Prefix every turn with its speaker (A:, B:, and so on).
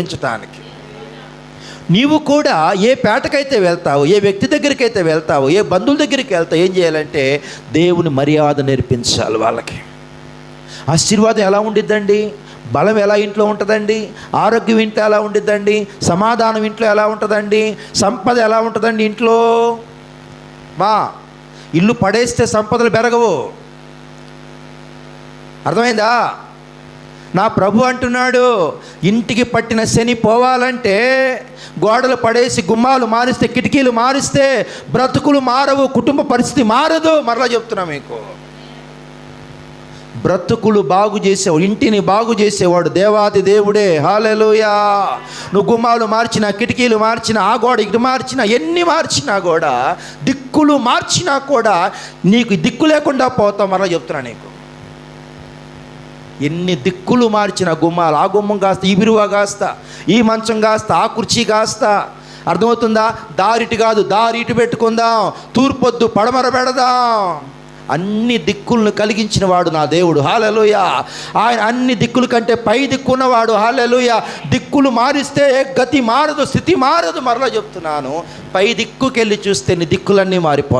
A: నేర్పించటానికి నీవు కూడా ఏ పేటకైతే వెళ్తావు ఏ వ్యక్తి దగ్గరికి అయితే వెళ్తావు ఏ బంధువుల దగ్గరికి వెళ్తావు ఏం చేయాలంటే దేవుని మర్యాద నేర్పించాలి వాళ్ళకి. ఆశీర్వాదం ఎలా ఉండిద్దండి? బలం ఎలా ఇంట్లో ఉంటుందండి? ఆరోగ్యం ఇంట్లో ఎలా ఉండిద్దండి? సమాధానం ఇంట్లో ఎలా ఉంటుందండి? సంపద ఎలా ఉంటుందండి ఇంట్లో? మా ఇల్లు పడేస్తే సంపదలు పెరగవు. అర్థమైందా? నా ప్రభు అంటున్నాడు ఇంటికి పట్టిన శని పోవాలంటే గోడలు పడేసి గుమ్మాలు మారిస్తే కిటికీలు మారిస్తే బ్రతుకులు మారవు కుటుంబ పరిస్థితి మారదు. మరలా చెప్తున్నా మీకు. బ్రతుకులు బాగు చేసేవాడు ఇంటిని బాగు చేసేవాడు దేవాది దేవుడే. హాలెలుయా నువ్వు గుమ్మాలు మార్చిన కిటికీలు మార్చిన ఆ గోడ ఇటు మార్చిన ఎన్ని మార్చినా కూడా దిక్కులు మార్చినా కూడా నీకు దిక్కు లేకుండా పోతావు. మరలా చెప్తున్నా నీకు. ఎన్ని దిక్కులు మార్చిన గుమ్మాలు? ఆ గుమ్మం కాస్త ఈ బిరువ కాస్త ఈ మంచం కాస్త ఆ కుర్చీ కాస్త. అర్థమవుతుందా? దారిటి కాదు దారి ఇటు పెట్టుకుందాం. తూర్పొద్దు పడమర పెడదాం. అన్ని దిక్కులను కలిగించిన వాడు నా దేవుడు. హాలెలుయ. ఆయన అన్ని దిక్కుల కంటే పై దిక్కున్నవాడు హాలెలుయ. దిక్కులు మారిస్తే గతి మారదు స్థితి మారదు. మరలా చెప్తున్నాను. పై దిక్కుకెళ్ళి చూస్తే నీ దిక్కులన్నీ మారిపోతాయి.